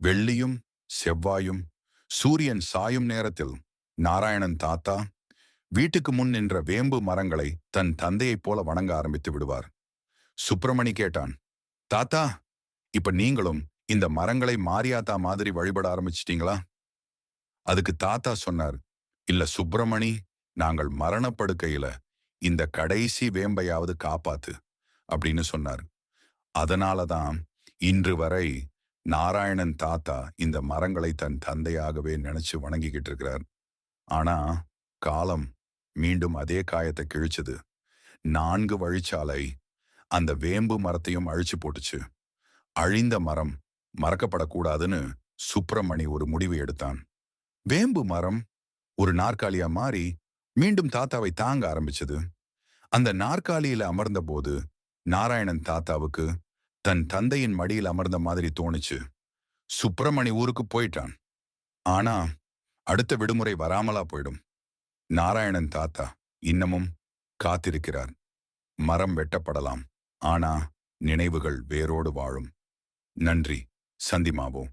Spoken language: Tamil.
வெள்ளியும் செவ்வாயும் சூரியன் சாயும் நேரத்தில் நாராயணன் தாத்தா வீட்டுக்கு முன் நின்ற வேம்பு மரங்களை தன் தந்தையைப் போல வணங்க ஆரம்பித்து விடுவார். சுப்பிரமணி கேட்டான் தாத்தா இப்ப நீங்களும் இந்த மரங்களை மாரியாத்தா மாதிரி வழிபட ஆரம்பிச்சிட்டீங்களா? அதுக்கு தாத்தா சொன்னார் இல்ல சுப்பிரமணி நாங்கள் மரணப்படுக்கையில இந்த கடைசி வேம்பையாவது காப்பாத்து அப்படின்னு சொன்னார். அதனாலதான் இன்று வரை நாராயணன் தாத்தா இந்த மரங்களை தன் தந்தையாகவே நினைச்சு வணங்கிக்கிட்டு இருக்கிறார். ஆனா காலம் மீண்டும் அதே காயத்தை கிழிச்சது. நான்கு வழிச்சாலை அந்த வேம்பு மரத்தையும் அழிச்சு போட்டுச்சு. அழிந்த மரம் மறக்கப்படக்கூடாதுன்னு சுப்பிரமணி ஒரு முடிவு எடுத்தான். வேம்பு மரம் ஒரு நாற்காலியா மாறி மீண்டும் தாத்தாவை தாங்க ஆரம்பிச்சது. அந்த நாற்காலியில அமர்ந்த போது நாராயணன் தாத்தாவுக்கு தன் தந்தையின் மடியில் அமர்ந்த மாதிரி தோணுச்சு. சுப்பிரமணி ஊருக்கு போயிட்டான். ஆனா அடுத்த விடுமுறை வராமலா போயிடும். நாராயணன் தாத்தா இன்னமும் காத்திருக்கிறார். மரம் வெட்டப்படலாம். ஆனா நினைவுகள் வேரோடு வாழும். நன்றி சந்திமாவோம்